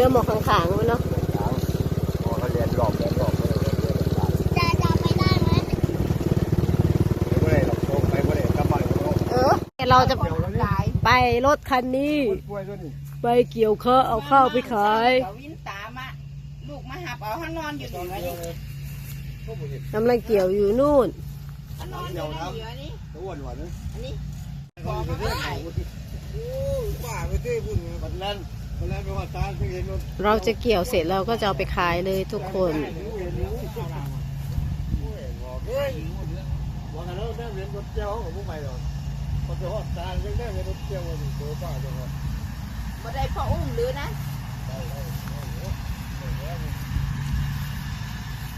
ดินหมอกขางๆไว้เนาะพอเขาเรียนรอบเรียนรอบเลยเรียนรอบไม่ได้หรอกโตไปไม่ได้กลับบ้านก็ต้องเออเราจะไปรถคันนี้ป่วยตัวนี้ ไปเกี่ยวข้าวเอาข้าวไปขายเดี๋ยววินตามอะลูกมาหับเอาห้านอนอยู่นี่วะนี่กำลังเกี่ยวอยู่นู่นห้านอนอยู่นี่อยู่อันนี้อ้วนหวานนะอันนี้บอกมาได้โอ้ป้าไปเต้พุ่นบัดนั้นบัดนั้นไปว่าตา เราจะเกี่ยวเสร็จเราก็จะเอาไปขายเลยทุกคนบ่ได้พออุ้มหรือนะ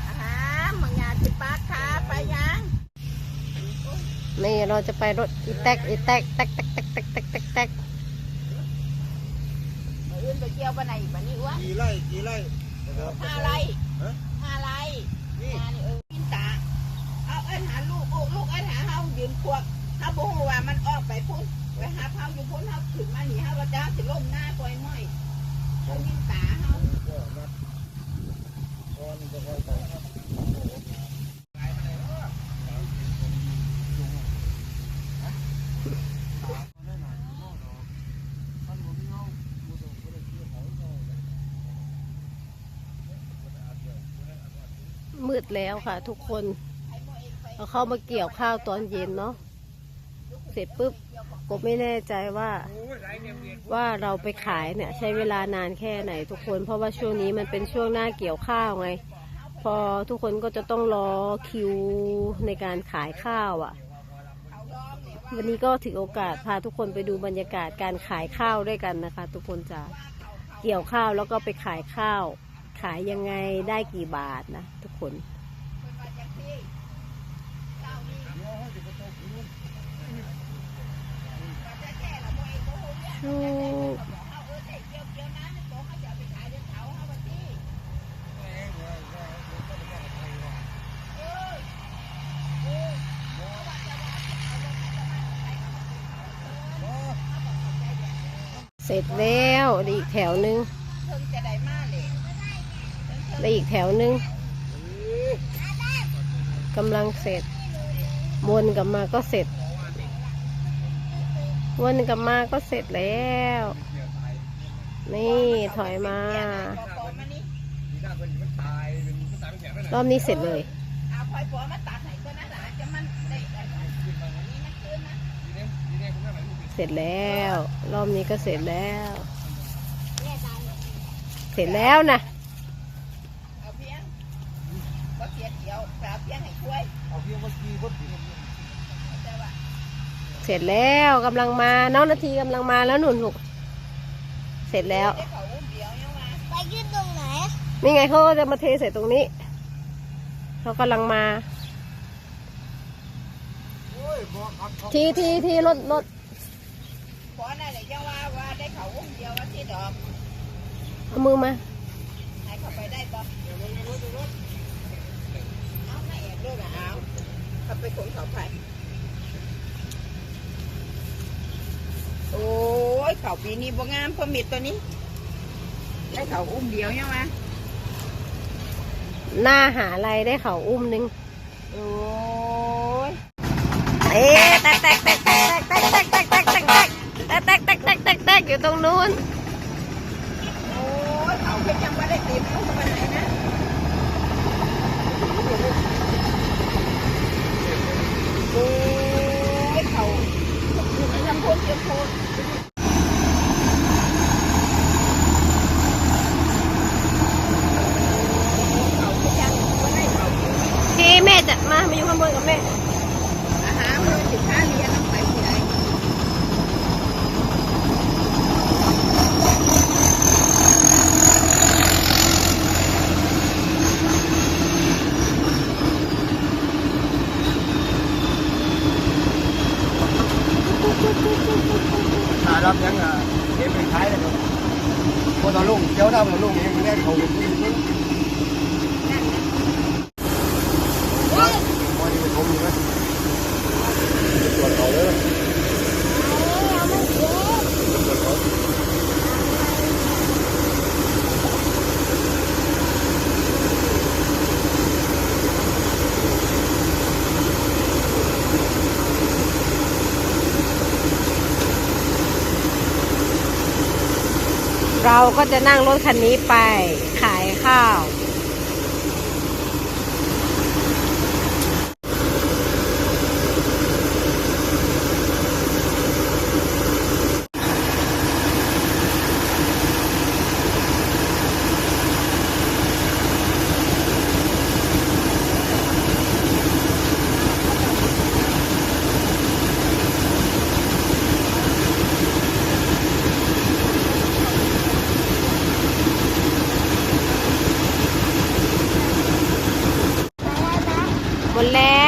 อาหารมังยาจิปาคาไปยังนี่เราจะไปรถอีแตกอีแตกแตกแตกแตกแตกแตก แตกแตกมื้ออื่นไปเกี่ยวบ้านไหนบ้านนี้วะกี่ไร่กี่ไร่นะครับห้าไรฮะห้าไรนี่งานนี่เออวินตาเอาเอิ้นหาลูกลูกลูกเอิ้นหาเฮายืนพวกเฮาบ่ฮู้ว่ามันออกไปพุ่นไปหาเฮาอยู่พุ่นเฮาขึ้นมานี่เฮาก็จะสิล้มหน้าปล่อยม้อยเฮาวินตาเฮาก็นัดก่อนจะค่อยไป ครับมืดแล้วค่ะ ทุกคนเราเข้ามาเกี่ยวข้าวตอนเย็นเนาะเสร็จปุ๊บก็ไม่แน่ใจว่าว่าเราไปขายเนี่ย ใช้เวลานานแค่ไหน ทุกคน เพราะว่าช่วงนี้มันเป็นช่วงหน้าเกี่ยวข้าวไง พอทุกคนก็จะต้องรอคิวในการขายข้าวอะ่ะ วันนี้ก็ถือโอกาสพาทุกคนไปดูบรรยากาศการขายข้าวด้วยกันนะคะ ทุกคนจะเกี่ยวข้าวแล้วก็ไปขายข้าว ขายยังไงได้กี่บาทนะทุกคน เส ร็จแล้วเหลืออีกแถวนึงเพิ่งจะได้มาเลยเหลืออีกแถวนึงกำลังเสร็จวนกลับมาก็เสร็จวนกลับมาก็เสร็จแล้ว นี่ถอยมาปอมานี่รอบนี้เสร็จเลย เสร็จแล้ว รอบนี้ก็เสร็จแล้ว เสร็จแล้วนะเอาเพียงก็เสียเดียวแต่เพียงให้ช่วยเอาเพียงเมื่อกี้ก็ถึงแต่ว่าเสร็จแล้วกำลังมาน้องนาทีกำลังมาแล้วหนุนลูกเสร็จแล้ว ไปยืนตรงไหนนี่ไงเขาก็จะมาเทใส่ตรงนี้เขากำลังมาโอ้ยบอกครับเขาทีทีทีรถรถ เขาอุ้มเดียวว่าที่ดอกเอามือมาให้เขาไปได้บ่เอาให้แอบด้วยนะเอาเขาไปขนเขาไปโอ้ยเขาปีนี้บ่งามเพราะมีตัวนี้ ได้เขาอุ้มเดียวยังมาหน้าหาอะไรได้เขาอุ้มนึง โอ้ย เอ๊ะแตกแตกแตกแตกแตกแตกแตก แตกแตกแตกแตกแตกอยู่ตรงนู้น ก็จะนั่งรถคันนี้ไปขายข้าว Hola.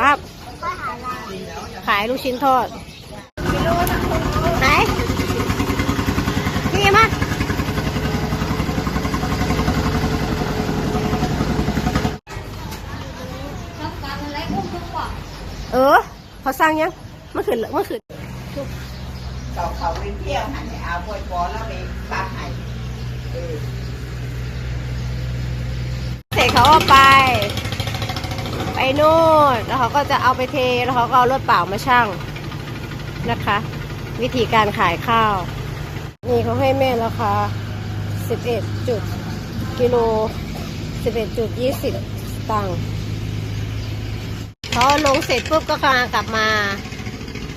ครับ ขายลูกชิ้นทอด ไหน นี่มาเออเขาสั่งยังเมื่อคืนเมื่อคืนเขาเขาไปเที่ยวหันไปเอาปวยปอแล้วไปบ้านไห้เสร็จเขาเอาไป ไปนู่นแล้วเขาก็จะเอาไปเทแล้วเขาก็เอารถเปล่ามาชั่งนะคะ วิธีการขายข้าว นี่เขาให้แม่ราคา11จุดกิโล11จุด20สตังค์เขาลงเสร็จปุ๊บก็กำลังกลับมา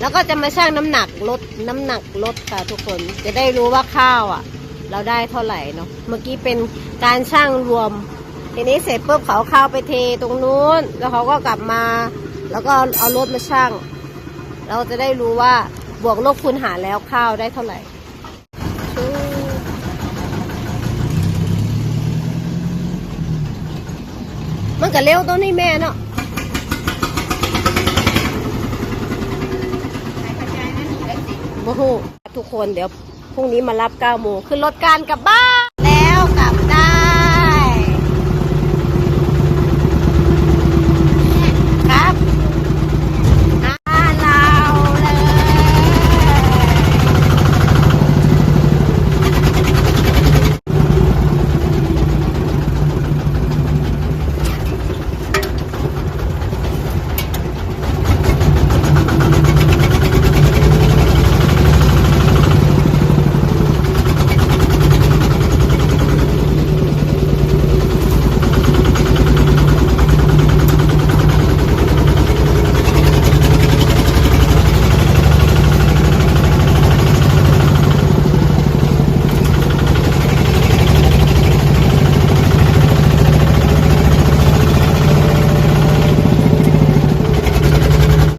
แล้วก็จะมาชั่งน้ำหนักลดน้ำหนักลดค่ะทุกคนจะได้รู้ว่าข้าวอะ เราได้เท่าไหร่เนาะเมื่อกี้เป็นการชั่งรวม ทีนี้เสร็จปุ๊บเขาเข้าไปเทตรงนู้น แล้วเขาก็กลับมา แล้วก็เอารถมาชั่งเราจะได้รู้ว่าบวกลบคูณหารแล้วข้าวได้เท่าไหร่มันก็เร็วตัวนี้แม่เนาะในกระจายนั้นเหลือสิบโอ้โหทุกคนเดี๋ยวพรุ่งนี้มารับ9โมงขึ้นรถการกลับบ้าน